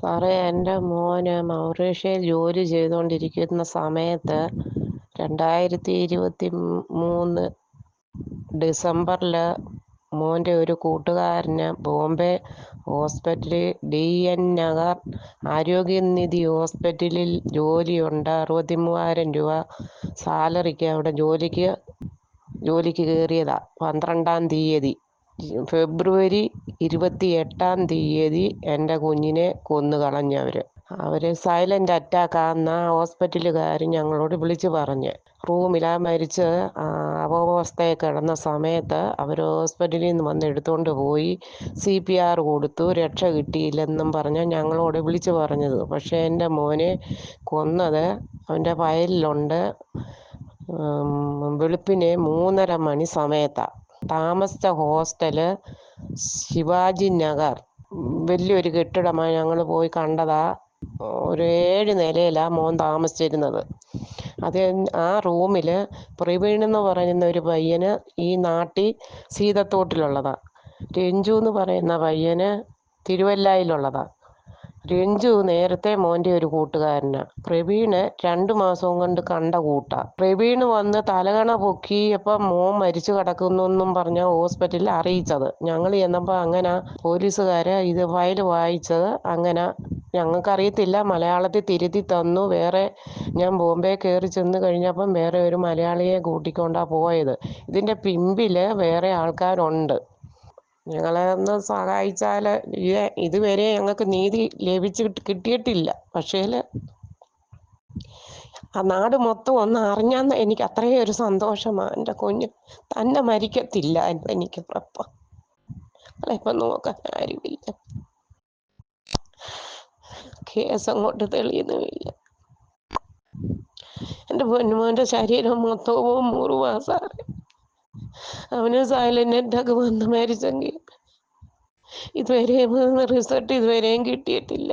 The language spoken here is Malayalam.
സാറേ എന്റെ മോന് മൗറീഷ്യയിൽ ജോലി ചെയ്തുകൊണ്ടിരിക്കുന്ന സമയത്ത് രണ്ടായിരത്തി ഇരുപത്തി മൂന്ന് ഡിസംബറിൽ മോന്റെ ഒരു കൂട്ടുകാരന് ബോംബെ ഹോസ്പിറ്റലിൽ ഡി എൻ നഗർ ആരോഗ്യനിധി ഹോസ്പിറ്റലിൽ ജോലിയുണ്ട്. അറുപത്തി മൂവായിരം രൂപ സാലറിക്ക് അവിടെ ജോലിക്ക് ജോലിക്ക് കയറിയതാണ് പന്ത്രണ്ടാം തീയതി. ഫെബ്രുവരി ഇരുപത്തി എട്ടാം തീയതി എന്റെ കുഞ്ഞിനെ കൊന്നു കളഞ്ഞവർ അവർ സൈലന്റ് അറ്റാക്കാന്ന ഹോസ്പിറ്റലുകാർ ഞങ്ങളോട് വിളിച്ച് പറഞ്ഞ്. റൂമിലാ മരിച്ച് അബോധാവസ്ഥയിൽ കിടന്ന സമയത്ത് അവർ ഹോസ്പിറ്റലിൽ നിന്ന് വന്ന് എടുത്തുകൊണ്ട് പോയി. സി പി ആർ കൊടുത്തു രക്ഷ കിട്ടിയില്ലെന്നും പറഞ്ഞ് ഞങ്ങളോട് വിളിച്ച് പറഞ്ഞത്. പക്ഷേ എന്റെ മോനെ കൊന്നത് അവന്റെ ഫയലിലുണ്ട് വെളുപ്പിനെ മൂന്നര മണി സമയത്താണ് താമസിച്ച ഹോസ്റ്റൽ ശിവാജി നഗർ. വലിയൊരു കെട്ടിടമാണ് ഞങ്ങൾ പോയി കണ്ടതാ ഒരു ഏഴ് നിലയിലാണ് മോൻ താമസിച്ചിരുന്നത്. അത് ആ റൂമിൽ പ്രവീൺ എന്ന് പറയുന്ന ഒരു പയ്യന് ഈ നാട്ടിൽ സീതത്തോട്ടിലുള്ളതാണ് രഞ്ജു എന്ന് പറയുന്ന പയ്യന് തിരുവല്ലായിലുള്ളതാണ് രഞ്ജു നേരത്തെ മോന്റെ ഒരു കൂട്ടുകാരനാ. പ്രവീണ് രണ്ടു മാസം കൊണ്ട് കണ്ട കൂട്ടാ. പ്രവീണ് വന്ന് തലകണ പൊക്കിയപ്പം മോൻ മരിച്ചു കിടക്കുന്നു എന്നും പറഞ്ഞ ഹോസ്പിറ്റലിൽ അറിയിച്ചത്. ഞങ്ങൾ ചെന്നപ്പോ അങ്ങനെ പോലീസുകാര് ഇത് ഫയൽ വായിച്ചത് അങ്ങനെ. ഞങ്ങൾക്കറിയത്തില്ല മലയാളത്തിൽ തിരുത്തി തന്നു. വേറെ ഞാൻ ബോംബെ കയറി ചെന്ന് കഴിഞ്ഞപ്പം വേറെ ഒരു മലയാളിയെ കൂട്ടിക്കൊണ്ടാണ് പോയത്. ഇതിന്റെ പിമ്പിൽ വേറെ ആൾക്കാരുണ്ട്. ഞങ്ങളെ ഒന്ന് സഹായിച്ചാൽ ഇതുവരെ ഞങ്ങൾക്ക് നീതി ലഭിച്ച് കിട്ടിയിട്ടില്ല. പക്ഷേ ആ നാട് മൊത്തം ഒന്ന് അറിഞ്ഞാന്ന് എനിക്ക് അത്രയും ഒരു സന്തോഷമാണ് എന്റെ കുഞ്ഞ് തന്നെ മരിക്കത്തില്ല എനിക്ക് ഉറപ്പാ ഇപ്പം നോക്കാൻ ആരുമില്ല. കേസ് അങ്ങോട്ട് തെളിയുന്നുമില്ല. എന്റെ പൊന്നുമോന്റെ ശരീരം മൊത്തവും മുറിവാ സാറേ. അവന് സൈലന്റ് അറ്റാക്ക് വന്ന് മരിച്ചെങ്കിൽ ഇതുവരെയും റിസൾട്ട് ഇതുവരെയും കിട്ടിയിട്ടില്ല.